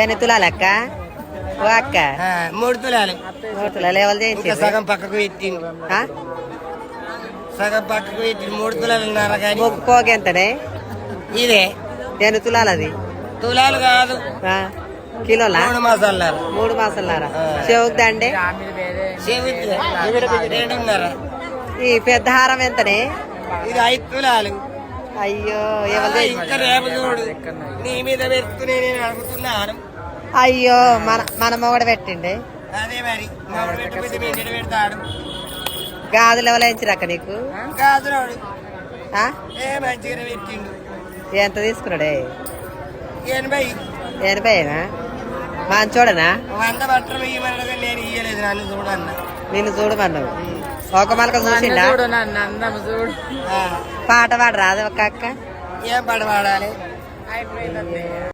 ఎన్ని తులాలక్క? ఓ అక్క. మూడు తులాలు. మూడు తులాలు ఎవరు చేసి సగం పక్కకు పెట్టిండు సగం పక్కకు పెట్టిండు మూడు తులాలు కానీ? ముక్కోగెంతనే ఇదే. ఎన్ని తులాలది? తులాలు కాదు. కిలోలా? మూడు మాసాలు మూడు మాసాలారా దండే? రెండున్నర ఈ పెద్ద హారం ఎంతనే? ఇది ఐదు తులాలు. అయ్యో ఎవరు ఆ, ఇంకా రేపు చూడు. నీ మీద పెడుతూనే నేను అడుగుతున్నాను. అయ్యో మన మన మొగడ పెట్టిండే. అదే మరి మామిడి పెట్టకపోతే మీ ఇంటికి పెడతాడు. గాజులు ఎవరు నీకు? ఏ పెట్టిండు. ఎంత తీసుకున్నాడే? ఎనభై. ఎనభైనా? మంచోడనా? వంద బట్టలు ఇవ్వమనగా నేను ఇయ్యలేదు నన్ను చూడన్న. నిన్ను చూడమన్నావు. ఒక మలక చూసిండా? చూడు నన్ను అందం చూడు. ఆ, పాట పాడరాదు ఒక అక్క? ఏం పడ పాడాలి? అయిపోయిందండి.